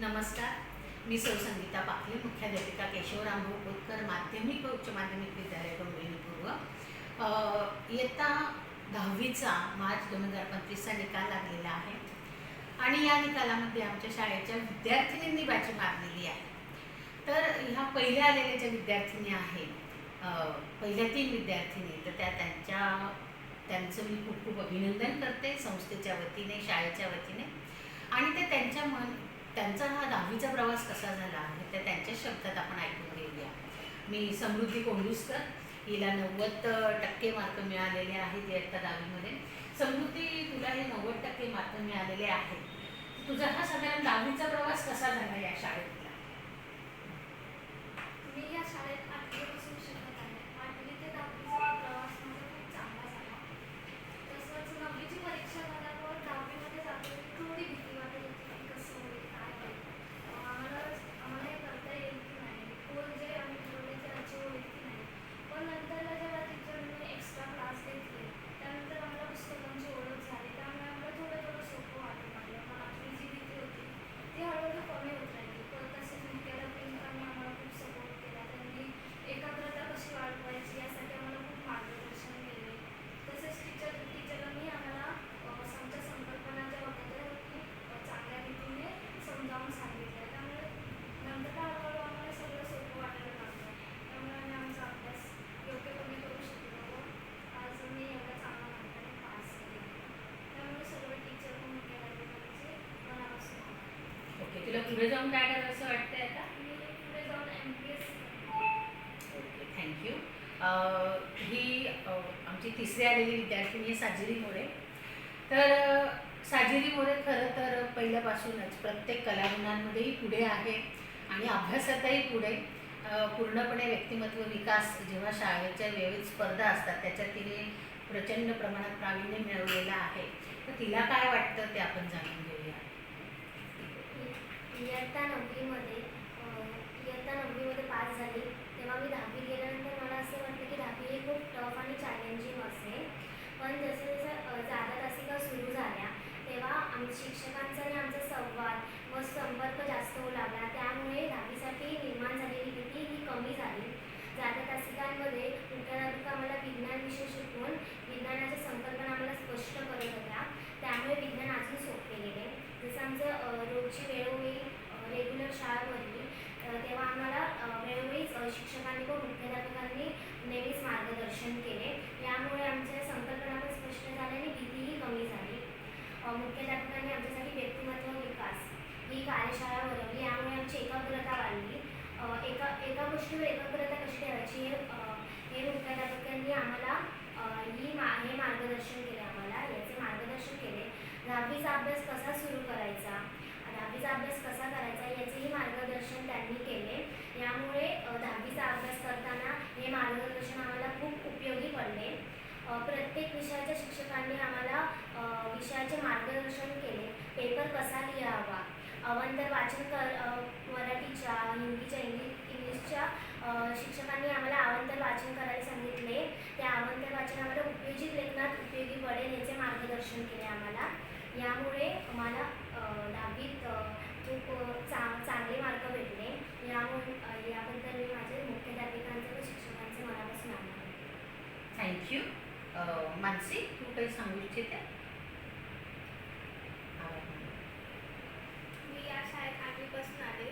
नमस्कार. मी सौ संगीता पाखले मुख्याध्यापिका केशवराम खोतकर माध्यमिक व उच्च माध्यमिक विद्यालय डोंबिवली पूर्व इयत्ता दहावीचा मार्च दोन हजार पंचवीसचा निकाल लागलेला आहे. आणि या निकालामध्ये आमच्या शाळेच्या विद्यार्थिनींनी बाजी मारलेली आहे. तर ह्या पहिल्या आलेल्या ज्या विद्यार्थिनी आहेत पहिल्या तीन विद्यार्थिनी तर त्या त्यांच्या त्यांचं मी खूप खूप अभिनंदन करते संस्थेच्या वतीने शाळेच्या वतीने. आणि ते त्यांच्या मन त्यांचा हा दहावीचा प्रवास कसा झाला आहे त्या त्यांच्याच शब्दात आपण ऐकून घेऊया. मी समृद्धी कोंडूसकर हिला नव्वद टक्के मार्क मिळालेले आहेत इयत्ता दहावीमध्ये. समृद्धी तुला हे नव्वद टक्के मार्क मिळालेले आहेत. तुझा हा साधारण दहावीचा प्रवास कसा झाला या शाळेत मी या शाळेत आठवीपासून शिकत आहे आठवी ते दहावीचा प्रवास माझा खूप चांगला झाला तसंच नववीची परीक्षा झाल्यावर दहावीमध्ये जाताना थोडी भीती वाटत होती की कसं होईल काय होईल अं, आम्हाला आम्हाला हे करता येईल की नाही गोल जे आम्ही ठरवले ते अचीव होईल की नाही पण नंतरला जेव्हा टीचरने एक्स्ट्रा क्लास घेतले त्यानंतर आम्हाला पुस्तकांची ओळख झाली त्यामुळे आम्हाला थोडं थोडं सोपं वाटू लागलं पण आपली जी भीती होती ती हळूहळू कमी होत राहिली पण तसेच मुख्याध्यापकांनी आम्हाला खूप सपोर्ट केला त्यांनी एकाग्रता कशी वाढवायची यासाठी आम्हाला खूप मार्गदर्शन केले तसेच टीचर टीचरांनी आम्हाला अ, आमच्या संकल्पना ज्या होत्या त्या खूप अ, चांगल्या रीतीने समजावून सांगितल्या त्यामुळे नंतर हळूहळू आम्हाला सगळं सोपं वाटायला लागलं त्यामुळे आम्ही आमचा अभ्यास योग्यपणे करू शकलो व आज मी एवढ्या चांगल्या मार्काने पास केले त्यामुळे सर्व टीचर व मुख्याध्यापकांचे मनापासून आभार ओके तुला पुढे जाऊन काय करायचं असं वाटतंय आता? पुढे जाऊन M B S okay thank you ही आमची तिसरी आलेली विद्यार्थिनी आहे साजिरी मोरे. तर साजिरी मोरे खरं तर पहिल्यापासूनच प्रत्येक कलागुणांमध्येही पुढे आहे आणि अभ्यासातही पुढे. पूर्णपणे व्यक्तिमत्व विकास जेव्हा शाळेच्या विविध स्पर्धा असतात त्याच्यात तिने प्रचंड प्रमाणात प्रावीण्य मिळवलेलं आहे. तर तिला काय वाटतं ते आपण जाणून घेऊया. इयत्ता नववीमध्ये इयत्ता नववीमध्ये पास झाली. तेव्हा मी दहावी गेल्यानंतर मला असं वाटलं की दहावी ही खूप टफ आणि चॅलेंजिंग असेल पण जसं जसं जादा तासिका सुरू झाल्या तेव्हा आम शिक्षकांचा आणि आमचा संवाद व संपर्क जास्त होऊ लागला. त्यामुळे दहावीसाठी निर्माण झालेली भीती ही कमी झाली. जादा तासिकांमध्ये मुख्याध्यापिका आम्हाला विज्ञान विषय शिकवून विज्ञानाच्या संकल्पना आम्हाला स्पष्ट करत होत्या त्यामुळे विज्ञान अजून सोपे गेले जसं आमचं अं, रोजची वेळोवेळी रेग्युलर शाळा भरली अं, तेव्हा आम्हाला अं, वेळोवेळीच अं, शिक्षकांनी व मुख्याध्यापकांनी नेहमीच मार्गदर्शन केले. यामुळे आमच्या संकल्पना पण स्पष्ट झाल्या आणि भीतीही कमी झाली. मुख्याध्यापकांनी आमच्यासाठी व्यक्तिमत्व विकास. ही कार्यशाळा भरवली. यामुळे आमची एकाग्रता वाढली. एका एका गोष्टीवर एकाग्रता कशी ठेवायची हे मुख्याध्यापकांनी आम्हाला ही मा हे मार्गदर्शन केले आम्हाला. याचे मार्गदर्शन केले. दहावीचा अभ्यास कसा सुरू करायचा? दहावीचा अभ्यास कसा करायचा? याचे मार्गदर्शन त्यांनी केले यामुळे अ, दहावीचा अभ्यास करताना हे मार्गदर्शन आम्हाला खूप उपयोगी पडले अ, प्रत्येक विषयाच्या शिक्षकांनी आम्हाला विषयाचे मार्गदर्शन केले. पेपर कसा लिहावा? अवंतर वाचन कर मराठीच्या हिंदीच्या इंग्लिश इंग्लिशच्या शिक्षकांनी आम्हाला अवंतर वाचन करायला सांगितले. त्या अवंतर वाचन आम्हाला उपयोजित लेखनात उपयोगी पडेल याचे मार्गदर्शन केले आम्हाला. यामुळे मला दहावीत खूप चांग चांगले मार्क भेटले. यामुळे याबद्दल मी माझे मुख्याध्यापिकांचे व शिक्षकांचे मनापासून आभार थँक्यू मानसी तू काही सांगू इच्छिते मी या शाळेत आधीपासून आले.